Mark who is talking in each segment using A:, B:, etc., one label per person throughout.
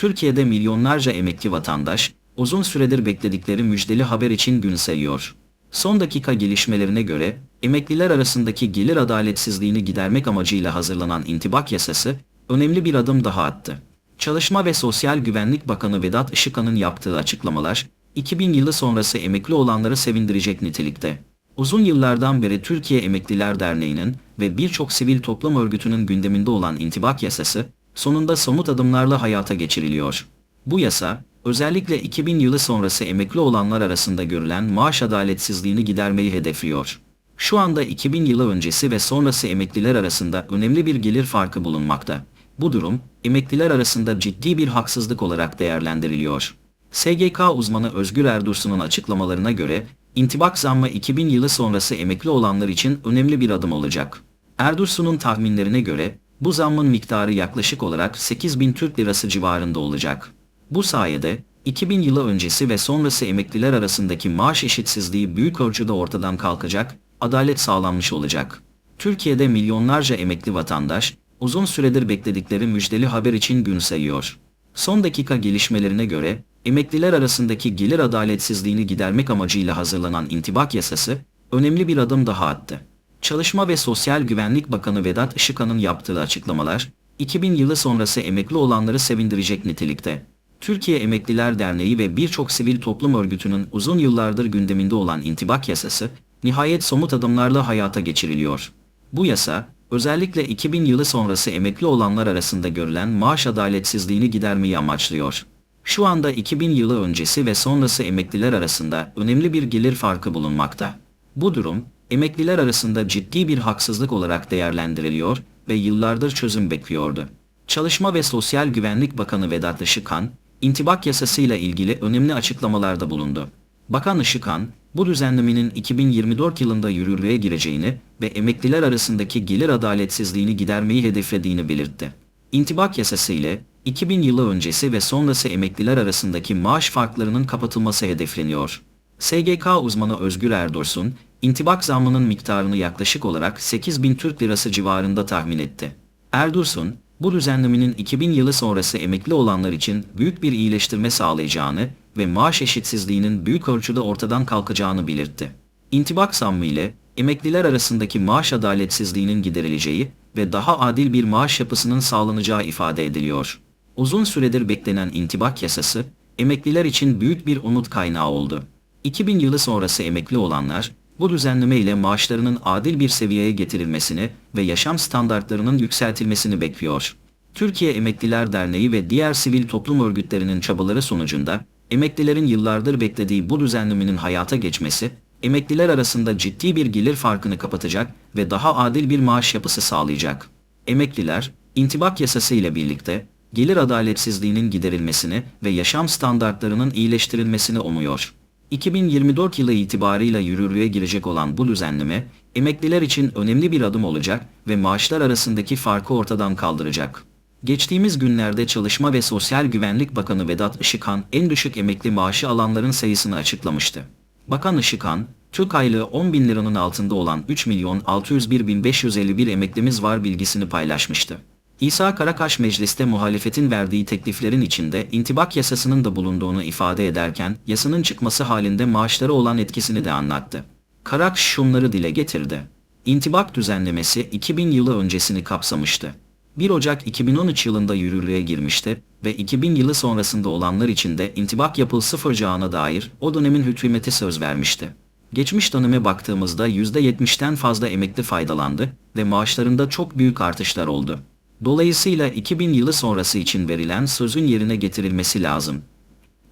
A: Türkiye'de milyonlarca emekli vatandaş, uzun süredir bekledikleri müjdeli haber için gün sayıyor. Son dakika gelişmelerine göre, emekliler arasındaki gelir adaletsizliğini gidermek amacıyla hazırlanan intibak yasası, önemli bir adım daha attı. Çalışma ve Sosyal Güvenlik Bakanı Vedat Işıkhan'ın yaptığı açıklamalar, 2000 yılı sonrası emekli olanları sevindirecek nitelikte. Uzun yıllardan beri Türkiye Emekliler Derneği'nin ve birçok sivil toplum örgütünün gündeminde olan intibak yasası, sonunda somut adımlarla hayata geçiriliyor. Bu yasa, özellikle 2000 yılı sonrası emekli olanlar arasında görülen maaş adaletsizliğini gidermeyi hedefliyor. Şu anda 2000 yılı öncesi ve sonrası emekliler arasında önemli bir gelir farkı bulunmakta. Bu durum, emekliler arasında ciddi bir haksızlık olarak değerlendiriliyor. SGK uzmanı Özgür Erdursun'un açıklamalarına göre, intibak zammı 2000 yılı sonrası emekli olanlar için önemli bir adım olacak. Erdursun'un tahminlerine göre, bu zammın miktarı yaklaşık olarak 8000 Türk Lirası civarında olacak. Bu sayede, 2000 yılı öncesi ve sonrası emekliler arasındaki maaş eşitsizliği büyük ölçüde ortadan kalkacak, adalet sağlanmış olacak. Türkiye'de milyonlarca emekli vatandaş, uzun süredir bekledikleri müjdeli haber için gün sayıyor. Son dakika gelişmelerine göre, emekliler arasındaki gelir adaletsizliğini gidermek amacıyla hazırlanan intibak yasası, önemli bir adım daha attı. Çalışma ve Sosyal Güvenlik Bakanı Vedat Işıkhan'ın yaptığı açıklamalar, 2000 yılı sonrası emekli olanları sevindirecek nitelikte. Türkiye Emekliler Derneği ve birçok sivil toplum örgütünün uzun yıllardır gündeminde olan intibak yasası, nihayet somut adımlarla hayata geçiriliyor. Bu yasa, özellikle 2000 yılı sonrası emekli olanlar arasında görülen maaş adaletsizliğini gidermeyi amaçlıyor. Şu anda 2000 yılı öncesi ve sonrası emekliler arasında önemli bir gelir farkı bulunmakta. Bu durum, emekliler arasında ciddi bir haksızlık olarak değerlendiriliyor ve yıllardır çözüm bekliyordu. Çalışma ve Sosyal Güvenlik Bakanı Vedat Işıkhan, intibak yasasıyla ilgili önemli açıklamalarda bulundu. Bakan Işıkhan, bu düzenlemenin 2024 yılında yürürlüğe gireceğini ve emekliler arasındaki gelir adaletsizliğini gidermeyi hedeflediğini belirtti. İntibak yasası ile 2000 yılı öncesi ve sonrası emekliler arasındaki maaş farklarının kapatılması hedefleniyor. SGK uzmanı Özgür Erdursun, intibak zammının miktarını yaklaşık olarak 8000 Türk Lirası civarında tahmin etti. Erdursun, bu düzenlemenin 2000 yılı sonrası emekli olanlar için büyük bir iyileştirme sağlayacağını ve maaş eşitsizliğinin büyük ölçüde ortadan kalkacağını belirtti. İntibak zammı ile emekliler arasındaki maaş adaletsizliğinin giderileceği ve daha adil bir maaş yapısının sağlanacağı ifade ediliyor. Uzun süredir beklenen intibak yasası, emekliler için büyük bir umut kaynağı oldu. 2000 yılı sonrası emekli olanlar, bu düzenleme ile maaşlarının adil bir seviyeye getirilmesini ve yaşam standartlarının yükseltilmesini bekliyor. Türkiye Emekliler Derneği ve diğer sivil toplum örgütlerinin çabaları sonucunda, emeklilerin yıllardır beklediği bu düzenlemenin hayata geçmesi, emekliler arasında ciddi bir gelir farkını kapatacak ve daha adil bir maaş yapısı sağlayacak. Emekliler, intibak yasası ile birlikte, gelir adaletsizliğinin giderilmesini ve yaşam standartlarının iyileştirilmesini umuyor. 2024 yılı itibarıyla yürürlüğe girecek olan bu düzenleme, emekliler için önemli bir adım olacak ve maaşlar arasındaki farkı ortadan kaldıracak. Geçtiğimiz günlerde Çalışma ve Sosyal Güvenlik Bakanı Vedat Işıkhan en düşük emekli maaşı alanların sayısını açıklamıştı. Bakan Işıkhan, Türk aylığı 10 bin liranın altında olan 3 milyon 601 bin 551 emeklimiz var bilgisini paylaşmıştı. İsa Karakaş mecliste muhalefetin verdiği tekliflerin içinde intibak yasasının da bulunduğunu ifade ederken yasanın çıkması halinde maaşları olan etkisini de anlattı. Karakş şunları dile getirdi. İntibak düzenlemesi 2000 yılı öncesini kapsamıştı. 1 Ocak 2013 yılında yürürlüğe girmişti ve 2000 yılı sonrasında olanlar için de intibak yapılsıfıracağına dair o dönemin hükümeti söz vermişti. Geçmiş döneme baktığımızda %70'ten fazla emekli faydalandı ve maaşlarında çok büyük artışlar oldu. Dolayısıyla 2000 yılı sonrası için verilen sözün yerine getirilmesi lazım.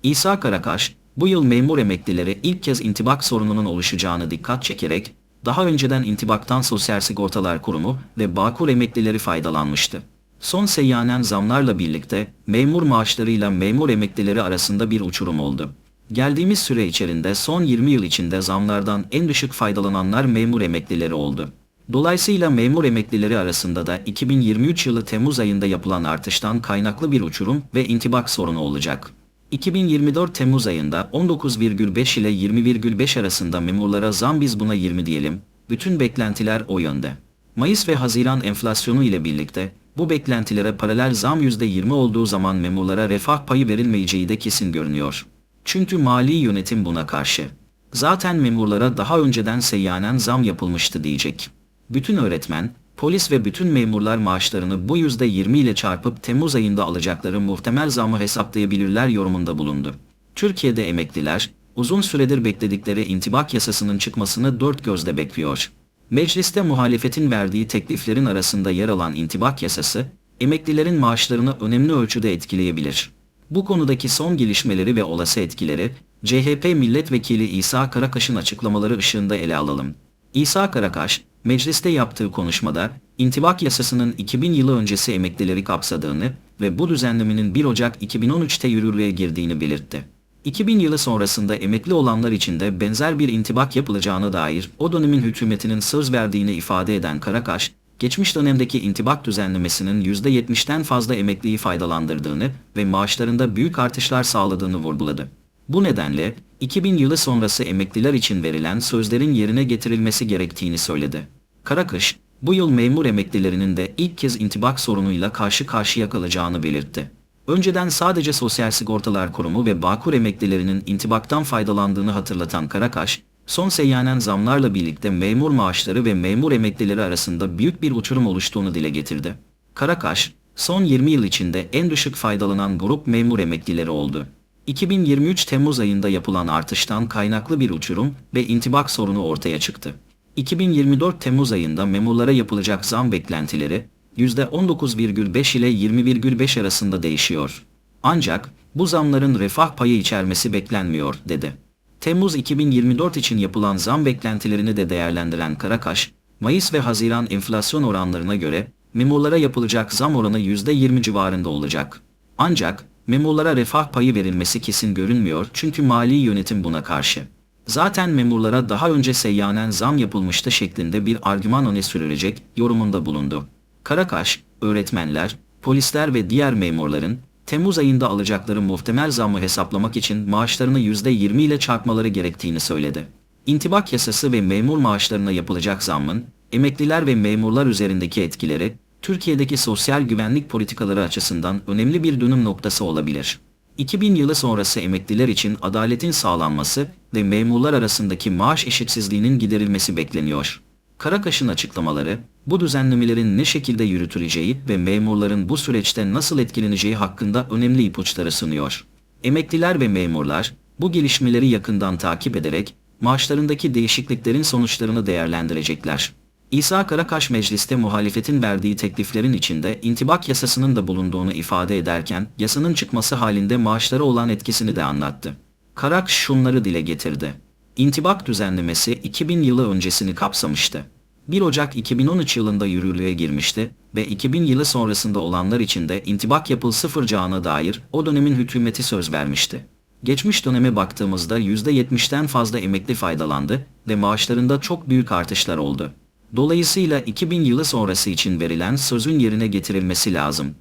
A: İsa Karakaş, bu yıl memur emeklileri ilk kez intibak sorununun oluşacağını dikkat çekerek, daha önceden intibaktan Sosyal Sigortalar Kurumu ve Bağkur emeklileri faydalanmıştı. Son seyyanen zamlarla birlikte memur maaşlarıyla memur emeklileri arasında bir uçurum oldu. Geldiğimiz süre içerisinde son 20 yıl içinde zamlardan en düşük faydalananlar memur emeklileri oldu. Dolayısıyla memur emeklileri arasında da 2023 yılı Temmuz ayında yapılan artıştan kaynaklı bir uçurum ve intibak sorunu olacak. 2024 Temmuz ayında 19,5 ile 20,5 arasında memurlara zam biz buna 20 diyelim, bütün beklentiler o yönde. Mayıs ve Haziran enflasyonu ile birlikte bu beklentilere paralel zam %20 olduğu zaman memurlara refah payı verilmeyeceği de kesin görünüyor. Çünkü mali yönetim buna karşı. Zaten memurlara daha önceden seyyanen zam yapılmıştı diyecek. Bütün öğretmen, polis ve bütün memurlar maaşlarını bu %20 ile çarpıp Temmuz ayında alacakları muhtemel zamı hesaplayabilirler yorumunda bulundu. Türkiye'de emekliler, uzun süredir bekledikleri intibak yasasının çıkmasını dört gözle bekliyor. Mecliste muhalefetin verdiği tekliflerin arasında yer alan intibak yasası, emeklilerin maaşlarını önemli ölçüde etkileyebilir. Bu konudaki son gelişmeleri ve olası etkileri, CHP Milletvekili İsa Karakaş'ın açıklamaları ışığında ele alalım. İsa Karakaş, mecliste yaptığı konuşmada, intibak yasasının 2000 yılı öncesi emeklileri kapsadığını ve bu düzenlemenin 1 Ocak 2013'te yürürlüğe girdiğini belirtti. 2000 yılı sonrasında emekli olanlar için de benzer bir intibak yapılacağına dair o dönemin hükümetinin söz verdiğini ifade eden Karakaş, geçmiş dönemdeki intibak düzenlemesinin %70'ten fazla emekliyi faydalandırdığını ve maaşlarında büyük artışlar sağladığını vurguladı. Bu nedenle 2000 yılı sonrası emekliler için verilen sözlerin yerine getirilmesi gerektiğini söyledi. Karakış, bu yıl memur emeklilerinin de ilk kez intibak sorunuyla karşı karşıya kalacağını belirtti. Önceden sadece Sosyal Sigortalar Kurumu ve Bağkur emeklilerinin intibaktan faydalandığını hatırlatan Karakaş, son seyyanen zamlarla birlikte memur maaşları ve memur emeklileri arasında büyük bir uçurum oluştuğunu dile getirdi. Karakaş, son 20 yıl içinde en düşük faydalanan grup memur emeklileri oldu. 2023 Temmuz ayında yapılan artıştan kaynaklı bir uçurum ve intibak sorunu ortaya çıktı. 2024 Temmuz ayında memurlara yapılacak zam beklentileri %19,5 ile 20,5 arasında değişiyor. Ancak bu zamların refah payı içermesi beklenmiyor, dedi. Temmuz 2024 için yapılan zam beklentilerini de değerlendiren Karakaş, Mayıs ve Haziran enflasyon oranlarına göre memurlara yapılacak zam oranı %20 civarında olacak. Ancak memurlara refah payı verilmesi kesin görünmüyor çünkü mali yönetim buna karşı. Zaten memurlara daha önce seyyanen zam yapılmıştı şeklinde bir argüman öne sürülecek yorumunda bulundu. Karakaş, öğretmenler, polisler ve diğer memurların Temmuz ayında alacakları muhtemel zammı hesaplamak için maaşlarını %20 ile çarpmaları gerektiğini söyledi. İntibak yasası ve memur maaşlarına yapılacak zammın, emekliler ve memurlar üzerindeki etkileri, Türkiye'deki sosyal güvenlik politikaları açısından önemli bir dönüm noktası olabilir. 2000 yılı sonrası emekliler için adaletin sağlanması ve memurlar arasındaki maaş eşitsizliğinin giderilmesi bekleniyor. Karakaş'ın açıklamaları, bu düzenlemelerin ne şekilde yürütüleceği ve memurların bu süreçte nasıl etkileneceği hakkında önemli ipuçları sunuyor. Emekliler ve memurlar, bu gelişmeleri yakından takip ederek, maaşlarındaki değişikliklerin sonuçlarını değerlendirecekler. İsa Karakaş mecliste muhalefetin verdiği tekliflerin içinde intibak yasasının da bulunduğunu ifade ederken yasanın çıkması halinde maaşlara olan etkisini de anlattı. Karak şunları dile getirdi. İntibak düzenlemesi 2000 yılı öncesini kapsamıştı. 1 Ocak 2013 yılında yürürlüğe girmişti ve 2000 yılı sonrasında olanlar için de intibak yapılsıfıracağına dair o dönemin hükümeti söz vermişti. Geçmiş döneme baktığımızda %70'ten fazla emekli faydalandı ve maaşlarında çok büyük artışlar oldu. Dolayısıyla 2000 yılı sonrası için verilen sözün yerine getirilmesi lazım.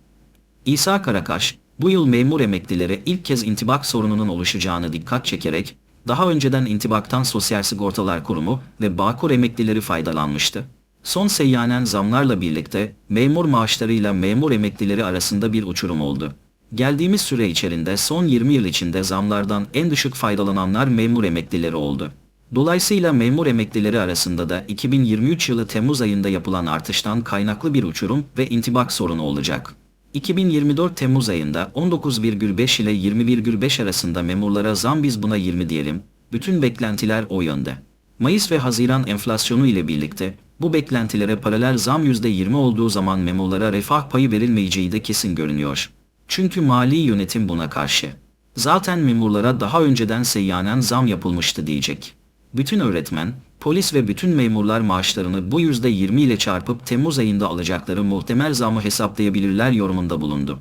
A: İsa Karakaş, bu yıl memur emeklilere ilk kez intibak sorununun oluşacağını dikkat çekerek, daha önceden intibaktan Sosyal Sigortalar Kurumu ve Bağkur emeklileri faydalanmıştı. Son seyyanen zamlarla birlikte memur maaşlarıyla memur emeklileri arasında bir uçurum oldu. Geldiğimiz süre içerisinde son 20 yıl içinde zamlardan en düşük faydalananlar memur emeklileri oldu. Dolayısıyla memur emeklileri arasında da 2023 yılı Temmuz ayında yapılan artıştan kaynaklı bir uçurum ve intibak sorunu olacak. 2024 Temmuz ayında 19,5 ile 20,5 arasında memurlara zam biz buna 20 diyelim, bütün beklentiler o yönde. Mayıs ve Haziran enflasyonu ile birlikte bu beklentilere paralel zam %20 olduğu zaman memurlara refah payı verilmeyeceği de kesin görünüyor. Çünkü mali yönetim buna karşı. Zaten memurlara daha önceden seyyanen zam yapılmıştı diyecek. Bütün öğretmen, polis ve bütün memurlar maaşlarını bu %20 ile çarpıp Temmuz ayında alacakları muhtemel zamı hesaplayabilirler yorumunda bulundu.